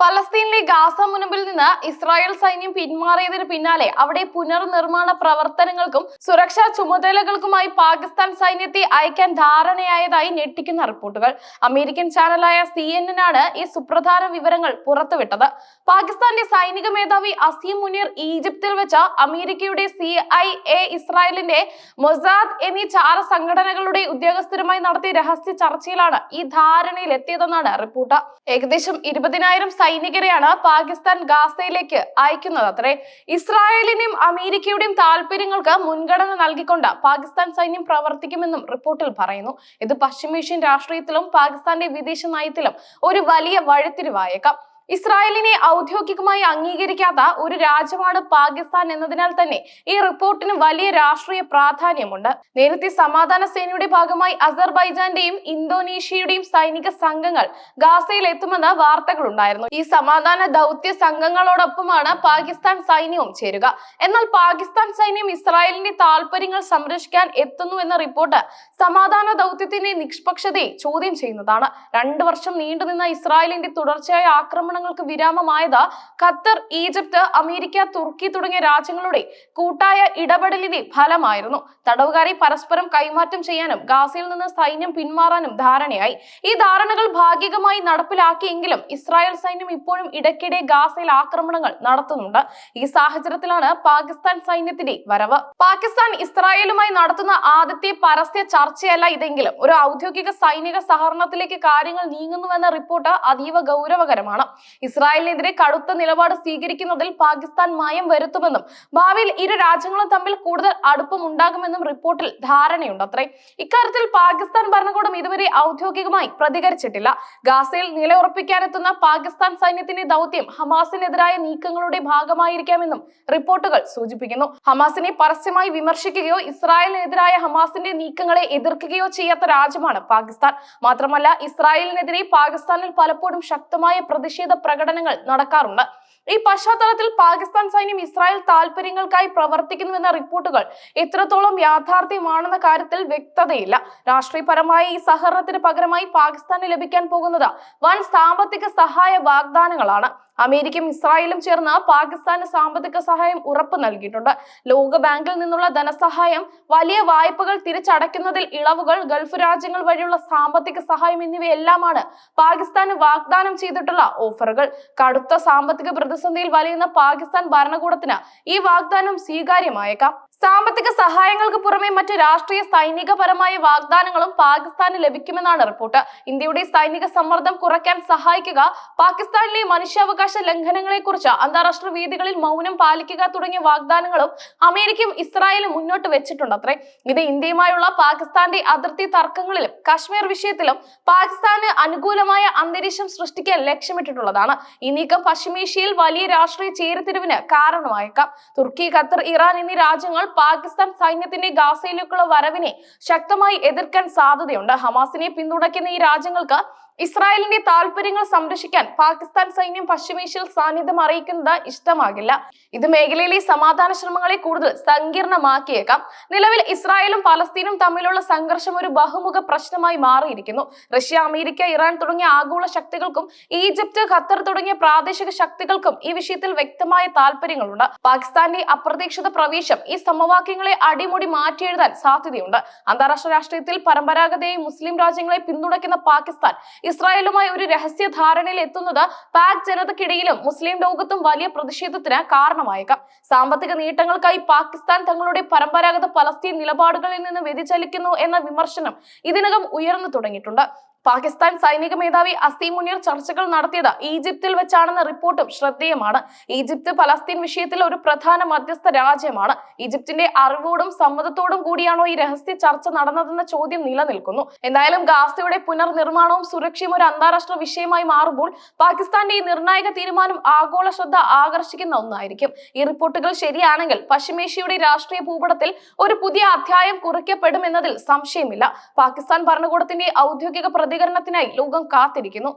ഫലസ്തീനിലെ ഗാസ മുനമ്പിൽ നിന്ന് ഇസ്രായേൽ സൈന്യം പിന്മാറിയതിന് പിന്നാലെ അവിടെ പുനർനിർമ്മാണ പ്രവർത്തനങ്ങൾക്കും സുരക്ഷാ ചുമതലകൾക്കുമായി പാകിസ്ഥാൻ സൈന്യത്തെ അയക്കാൻ ധാരണയായതായി ഞെട്ടിക്കുന്ന റിപ്പോർട്ടുകൾ. അമേരിക്കൻ ചാനലായ സി എൻ എൻ ആണ് ഈ സുപ്രധാന വിവരങ്ങൾ പുറത്തുവിട്ടത്. പാകിസ്ഥാന്റെ സൈനിക മേധാവി അസീം മുനീർ ഈജിപ്തിൽ വെച്ച അമേരിക്കയുടെ സി ഐ എ ഇസ്രായേലിന്റെ മൊസാദ് എന്നീ ചാര സംഘടനകളുടെ ഉദ്യോഗസ്ഥരുമായി നടത്തിയ രഹസ്യ ചർച്ചയിലാണ് ഈ ധാരണയിൽ എത്തിയതെന്നാണ് റിപ്പോർട്ട്. ഏകദേശം ഇരുപതിനായിരം സൈനികരെയാണ് പാകിസ്ഥാൻ ഗാസയിലേക്ക് അയക്കുന്നത്. അത്രേ ഇസ്രായേലിനെയും അമേരിക്കയുടെയും താല്പര്യങ്ങൾക്ക് മുൻഗണന നൽകിക്കൊണ്ട് പാകിസ്ഥാൻ സൈന്യം പ്രവർത്തിക്കുമെന്നും റിപ്പോർട്ടിൽ പറയുന്നു. ഇത് പശ്ചിമേഷ്യൻ രാഷ്ട്രീയത്തിലും പാകിസ്ഥാന്റെ വിദേശ നയത്തിലും ഒരു വലിയ വഴിത്തിരിവായേക്കാം. ഇസ്രായേലിനെ ഔദ്യോഗികമായി അംഗീകരിക്കാത്ത ഒരു രാജ്യമാണ് പാകിസ്ഥാൻ എന്നതിനാൽ തന്നെ ഈ റിപ്പോർട്ടിന് വലിയ രാഷ്ട്രീയ പ്രാധാന്യമുണ്ട്. നേരത്തെ സമാധാന സേനയുടെ ഭാഗമായി അസർബൈജാന്റെയും ഇന്തോനേഷ്യയുടെയും സൈനിക സംഘങ്ങൾ ഗാസയിൽ എത്തുമെന്ന വാർത്തകളുണ്ടായിരുന്നു. ഈ സമാധാന ദൗത്യ സംഘങ്ങളോടൊപ്പമാണ് പാകിസ്ഥാൻ സൈന്യവും ചേരുക. എന്നാൽ പാകിസ്ഥാൻ സൈന്യം ഇസ്രായേലിന്റെ താല്പര്യങ്ങൾ സംരക്ഷിക്കാൻ എത്തുന്നു എന്ന റിപ്പോർട്ട് സമാധാന ദൗത്യത്തിന്റെ നിഷ്പക്ഷതയെ ചോദ്യം ചെയ്യുന്നതാണ്. രണ്ടു വർഷം നീണ്ടുനിന്ന ഇസ്രായേലിന്റെ തുടർച്ചയായ ആക്രമണങ്ങൾക്ക് വിരാമമായത് ഖത്തർ ഈജിപ്ത് അമേരിക്ക തുർക്കി തുടങ്ങിയ രാജ്യങ്ങളുടെ കൂട്ടായ ഇടപെടലിന്റെ ഫലമായിരുന്നു. തടവുകാരെ പരസ്പരം കൈമാറ്റം ചെയ്യാനും ഗാസയിൽ നിന്ന് സൈന്യം പിന്മാറാനും ധാരണയായി. ഈ ധാരണകൾ ഭാഗികമായി നടപ്പിലാക്കിയെങ്കിലും ഇസ്രായേൽ സൈന്യം ഇപ്പോഴും ഇടയ്ക്കിടെ ഗാസയിൽ ആക്രമണങ്ങൾ നടത്തുന്നുണ്ട്. ഈ സാഹചര്യത്തിലാണ് പാകിസ്ഥാൻ സൈന്യത്തിന്റെ വരവ്. പാകിസ്ഥാൻ ഇസ്രായേലുമായി നടത്തുന്ന ആദ്യത്തെ പരസ്യ ചർച്ചയല്ല ഇതെങ്കിലും. ഒരു ഔദ്യോഗിക സൈനിക സഹകരണത്തിലേക്ക് കാര്യങ്ങൾ നീങ്ങുന്നുവെന്ന റിപ്പോർട്ട് അതീവ ഗൗരവകരമാണ്. ഇസ്രായേലിനെതിരെ കടുത്ത നിലപാട് സ്വീകരിക്കുന്നതിൽ പാകിസ്ഥാൻ മായം വരുത്തുമെന്നും ഭാവിയിൽ ഇരു രാജ്യങ്ങളും തമ്മിൽ കൂടുതൽ അടുപ്പം ഉണ്ടാകുമെന്നും റിപ്പോർട്ടിൽ ധാരണയുണ്ട്. അത്രേ. ഇക്കാര്യത്തിൽ പാകിസ്ഥാൻ ഭരണകൂടം ഇതുവരെ ഔദ്യോഗികമായി പ്രതികരിച്ചിട്ടില്ല. ഗാസയിൽ നിലയുറപ്പിക്കാനെത്തുന്ന പാകിസ്ഥാൻ സൈന്യത്തിന്റെ ദൗത്യം ഹമാസിനെതിരായ നീക്കങ്ങളുടെ ഭാഗമായിരിക്കാമെന്നും റിപ്പോർട്ടുകൾ സൂചിപ്പിക്കുന്നു. ഹമാസിനെ പരസ്യമായി വിമർശിക്കുകയോ ഇസ്രായേലിനെതിരായ ഹമാസിന്റെ നീക്കങ്ങളെ എതിർക്കുകയോ ചെയ്യാത്ത രാജ്യമാണ് പാകിസ്ഥാൻ. മാത്രമല്ല ഇസ്രായേലിനെതിരെ പാകിസ്ഥാനിൽ പലപ്പോഴും ശക്തമായ പ്രതിഷേധ പ്രകടനങ്ങൾ നടക്കാറുണ്ട്. ഈ പശ്ചാത്തലത്തിൽ പാകിസ്ഥാൻ സൈന്യം ഇസ്രായേൽ താല്പര്യങ്ങൾക്കായി പ്രവർത്തിക്കുന്നുവെന്ന റിപ്പോർട്ടുകൾ എത്രത്തോളം യാഥാർത്ഥ്യമാണെന്ന കാര്യത്തിൽ വ്യക്തതയില്ല. രാഷ്ട്രീയപരമായ ഈ സഹകരണത്തിന് പകരമായി പാകിസ്ഥാന് ലഭിക്കാൻ പോകുന്നത് വൻ സാമ്പത്തിക സഹായ വാഗ്ദാനങ്ങളാണ്. അമേരിക്കയും ഇസ്രായേലും ചേർന്ന് പാകിസ്ഥാന് സാമ്പത്തിക സഹായം ഉറപ്പ് നൽകിയിട്ടുണ്ട്. ലോകബാങ്കിൽ നിന്നുള്ള ധനസഹായം വലിയ വായ്പകൾ തിരിച്ചടയ്ക്കുന്നതിൽ ഇളവുകൾ ഗൾഫ് രാജ്യങ്ങൾ വഴിയുള്ള സാമ്പത്തിക സഹായം എന്നിവയെല്ലാമാണ് പാകിസ്ഥാന് വാഗ്ദാനം ചെയ്തിട്ടുള്ള ഓഫറുകൾ. കടുത്ത സാമ്പത്തിക പ്രതിസന്ധിയിൽ വലയുന്ന പാകിസ്ഥാൻ ഭരണകൂടത്തിന് ഈ വാഗ്ദാനം സ്വീകാര്യമായേക്കാം. സാമ്പത്തിക സഹായങ്ങൾക്ക് പുറമെ മറ്റ് രാഷ്ട്രീയ സൈനികപരമായ വാഗ്ദാനങ്ങളും പാകിസ്ഥാന് ലഭിക്കുമെന്നാണ് റിപ്പോർട്ട്. ഇന്ത്യയുടെ സൈനിക സമ്മർദ്ദം കുറയ്ക്കാൻ സഹായിക്കുക പാകിസ്ഥാനിലെ മനുഷ്യാവകാശ ലംഘനങ്ങളെ കുറിച്ച് അന്താരാഷ്ട്ര വേദികളിൽ മൗനം പാലിക്കുക തുടങ്ങിയ വാഗ്ദാനങ്ങളും അമേരിക്കയും ഇസ്രായേലും മുന്നോട്ട് വെച്ചിട്ടുണ്ട്. അത്രേ. ഇത് ഇന്ത്യയുമായുള്ള പാകിസ്ഥാന്റെ അതിർത്തി തർക്കങ്ങളിലും കാശ്മീർ വിഷയത്തിലും പാകിസ്ഥാന് അനുകൂലമായ അന്തരീക്ഷം സൃഷ്ടിക്കാൻ ലക്ഷ്യമിട്ടിട്ടുള്ളതാണ്. ഈ നീക്കം പശ്ചിമേഷ്യയിൽ വലിയ രാഷ്ട്രീയ ചേരിതിരിവിന് കാരണമായേക്കാം. തുർക്കി ഖത്തർ ഇറാൻ എന്നീ രാജ്യങ്ങൾ പാകിസ്ഥാൻ സൈന്യത്തിന്റെ ഗാസയിലേക്കുള്ള വരവിനെ ശക്തമായി എതിർക്കാൻ സാധ്യതയുണ്ട്. ഹമാസിനെ പിന്തുണയ്ക്കുന്ന ഈ രാജ്യങ്ങൾക്ക് ഇസ്രായേലിന്റെ താല്പര്യങ്ങൾ സംരക്ഷിക്കാൻ പാകിസ്ഥാൻ സൈന്യം പശ്ചിമേഷ്യയിൽ സാന്നിധ്യം അറിയിക്കുന്നത് ഇഷ്ടമാകില്ല. ഇത് മേഖലയിലെ സമാധാന ശ്രമങ്ങളെ കൂടുതൽ സങ്കീർണമാക്കിയേക്കാം. നിലവിൽ ഇസ്രായേലും പലസ്തീനും തമ്മിലുള്ള സംഘർഷം ഒരു ബഹുമുഖ പ്രശ്നമായി മാറിയിരിക്കുന്നു. റഷ്യ അമേരിക്ക ഇറാൻ തുടങ്ങിയ ആഗോള ശക്തികൾക്കും ഈജിപ്ത് ഖത്തർ തുടങ്ങിയ പ്രാദേശിക ശക്തികൾക്കും ഈ വിഷയത്തിൽ വ്യക്തമായ താല്പര്യങ്ങളുണ്ട് പാകിസ്ഥാന്റെ അപ്രതീക്ഷിത പ്രവേശം ഈ സമവാക്യങ്ങളെ അടിമുടി മാറ്റിയെഴുതാൻ സാധ്യതയുണ്ട്. അന്താരാഷ്ട്ര രാഷ്ട്രീയത്തിൽ പരമ്പരാഗതയായി മുസ്ലിം രാജ്യങ്ങളെ പിന്തുണയ്ക്കുന്ന പാകിസ്ഥാൻ ഇസ്രായേലുമായി ഒരു രഹസ്യ ധാരണയിൽ എത്തുന്നത് പാക് ജനതയ്ക്കിടയിലും മുസ്ലിം ലോകത്തും വലിയ പ്രതിഷേധത്തിന് കാരണമായേക്കാം. സാമ്പത്തിക നേട്ടങ്ങൾക്കായി പാകിസ്ഥാൻ തങ്ങളുടെ പരമ്പരാഗത പലസ്തീൻ നിലപാടുകളിൽ നിന്ന് വ്യതിചലിക്കുന്നു എന്ന വിമർശനം ഇതിനകം ഉയർന്നു തുടങ്ങിയിട്ടുണ്ട്. പാകിസ്ഥാൻ സൈനിക മേധാവി അസീം മുനീർ ചർച്ചകൾ നടത്തിയത് ഈജിപ്തിൽ വെച്ചാണെന്ന റിപ്പോർട്ടും ശ്രദ്ധേയമാണ്. ഈജിപ്ത് പലസ്തീൻ വിഷയത്തിൽ ഒരു പ്രധാന മധ്യസ്ഥ രാജ്യമാണ്. ഈജിപ്തിന്റെ അറിവോടും സമ്മതത്തോടും കൂടിയാണോ ഈ രഹസ്യ ചർച്ച നടന്നതെന്ന ചോദ്യം നിലനിൽക്കുന്നു. എന്തായാലും ഗാസയുടെ പുനർനിർമ്മാണവും സുരക്ഷയും ഒരു അന്താരാഷ്ട്ര വിഷയമായി മാറുമ്പോൾ പാകിസ്ഥാന്റെ ഈ നിർണായക തീരുമാനം ആഗോള ശ്രദ്ധ ആകർഷിക്കുന്ന ഒന്നായിരിക്കും. ഈ റിപ്പോർട്ടുകൾ ശരിയാണെങ്കിൽ പശ്ചിമേഷ്യയുടെ രാഷ്ട്രീയ ഭൂപടത്തിൽ ഒരു പുതിയ അധ്യായം കുറിക്കപ്പെടുമെന്നതിൽ സംശയമില്ല. പാകിസ്ഥാൻ ഭരണകൂടത്തിന്റെ ഔദ്യോഗിക പ്രതികരണത്തിനായി ലോകം കാത്തിരിക്കുന്നു